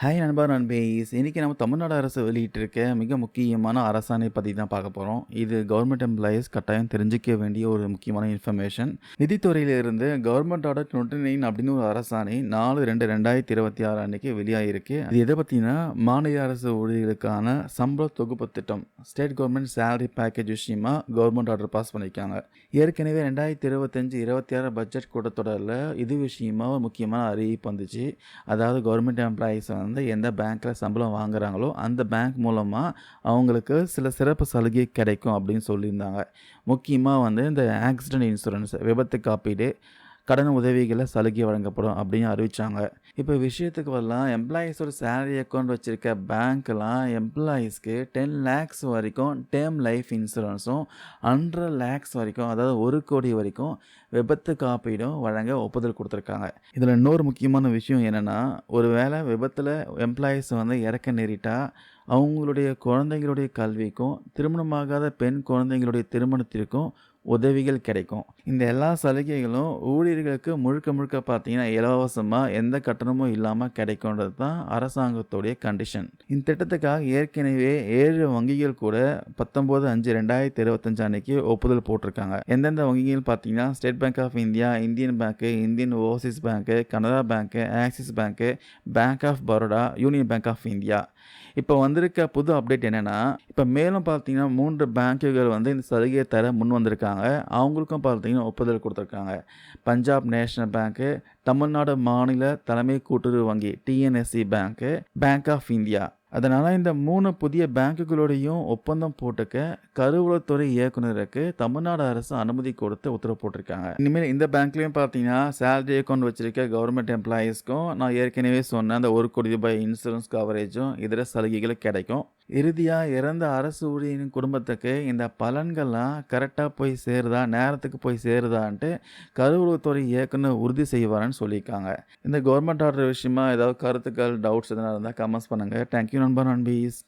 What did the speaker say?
Hi நண்பா நண்பேஸ் இன்றைக்கி நம்ம தமிழ்நாடு அரசு வெளியிட்டிருக்க மிக முக்கியமான அரசாணை பற்றி தான் பார்க்க போகிறோம் இது கவர்மெண்ட் எம்ப்ளாயீஸ் கட்டாயம் தெரிஞ்சிக்க வேண்டிய ஒரு முக்கியமான இன்ஃபர்மேஷன் நிதித்துறையிலிருந்து கவர்மெண்ட் ஆர்டர் டுவெண்ட்டி நைன் அப்படின்னு ஒரு அரசாணை நாலு ரெண்டு ரெண்டாயிரத்தி இருபத்தி ஆறு அன்றைக்கி வெளியாகிருக்கு அது எதை பற்றினா மாநில அரசு ஊழியர்களுக்கான சம்பள தொகுப்பு திட்டம் ஸ்டேட் கவர்மெண்ட் சேலரி பேக்கேஜ் விஷயமா கவர்மெண்ட் ஆர்டர் பாஸ் பண்ணியிருக்காங்க ஏற்கனவே ரெண்டாயிரத்தி இருபத்தஞ்சு இருபத்தி ஆறு பட்ஜெட் கூட்டத்தொடரில் இது விஷயமா முக்கியமான அறிவிப்பு வந்துச்சு. அதாவது கவர்மெண்ட் எம்ப்ளாயீஸ் வந்து வந்து எந்த பேங்க்கில் சம்பளம் வாங்குறாங்களோ அந்த பேங்க் மூலமாக அவங்களுக்கு சில சிறப்பு சலுகை கிடைக்கும் அப்படின்னு சொல்லியிருந்தாங்க. முக்கியமாக வந்து இந்த ஆக்சிடென்ட் இன்சூரன்ஸ் விபத்து காப்பீடு கடன் உதவிகளை சலுகை வழங்கப்படும் அப்படின்னு அறிவிச்சாங்க. இப்போ விஷயத்துக்கு வரலாம். எம்ப்ளாயீஸோட சேலரி அக்கௌண்ட் வச்சுருக்க பேங்க்லாம் எம்ப்ளாயீஸ்க்கு டென் லேக்ஸ் வரைக்கும் டேர்ம் லைஃப் இன்சூரன்ஸும் ஹண்ட்ரட் லேக்ஸ் வரைக்கும் அதாவது ஒரு கோடி வரைக்கும் விபத்து காப்பீடும் வழங்க ஒப்புதல் கொடுத்துருக்காங்க. இதில் இன்னொரு முக்கியமான விஷயம் என்னென்னா ஒரு வேளை விபத்தில் எம்ப்ளாயீஸ் வந்து இறக்க நேரிட்டால் அவங்களுடைய குழந்தைங்களுடைய கல்விக்கும் திருமணமாகாத பெண் குழந்தைங்களுடைய திருமணத்திற்கும் உதவிகள் கிடைக்கும். இந்த எல்லா சலுகைகளும் ஊழியர்களுக்கு முழுக்க முழுக்க பார்த்தீங்கன்னா இலவசமாக எந்த கட்டணமும் இல்லாமல் கிடைக்கும்ன்றது தான் அரசாங்கத்துடைய கண்டிஷன் இந்த திட்டத்துக்காக ஏற்கனவே ஏழு வங்கிகள் கூட பத்தொம்போது அஞ்சு ரெண்டாயிரத்தி இருபத்தஞ்சு அன்னைக்கு ஒப்புதல் போட்டிருக்காங்க. எந்தெந்த வங்கிகள் பார்த்தீங்கன்னா State Bank of India Indian Bank Indian Overseas Bank Canara Bank Axis Bank Bank of Baroda Union Bank of India இப்போ வந்திருக்க புது அப்டேட் என்னென்னா இப்போ மேலும் பார்த்தீங்கன்னா மூன்று பேங்க்குகள் வந்து இந்த சலுகையை தர முன் வந்திருக்காங்க. அவங்களுக்கும் பார்த்தீங்கன்னா ஒப்புதல் கொடுத்துருக்காங்க. பஞ்சாப் நேஷனல் பேங்க்கு தமிழ்நாடு மாநில தலைமை கூட்டுறவு வங்கி TNSC Bank Bank of India அதனால் இந்த மூணு புதிய பேங்குகளோடையும் ஒப்பந்தம் போட்டுக்க கருவூலத்துறை இயக்குனருக்கு தமிழ்நாடு அரசு அனுமதி கொடுத்து உத்தரவு போட்டிருக்காங்க. இனிமேல் இந்த பேங்க்லேயும் பார்த்தீங்கன்னா சேலரி அக்கௌண்ட் வச்சிருக்க கவர்மெண்ட் எம்ப்ளாயீஸ்க்கும் நான் ஏற்கனவே சொன்ன அந்த ஒரு கோடி ரூபாய் இன்சூரன்ஸ் கவரேஜும் இதர சலுகைகள் கிடைக்கும். இறுதியாக இறந்த அரசு ஊழியரின் குடும்பத்துக்கு இந்த பலன்கள்லாம் கரெக்டாக போய் சேருதா நேரத்துக்கு போய் சேருதான்ட்டு கருவூலத்துறை இயக்குனர் உறுதி செய்வாரன்னு சொல்லியிருக்காங்க. இந்த கவர்மெண்ட் ஆர்டர் விஷயமா ஏதாவது கருத்துக்கள் டவுட்ஸ் எதனா இருந்தால் கமெண்ட்ஸ் பண்ணுங்கள் தேங்க்யூ நண்பர் நண்பீஸ்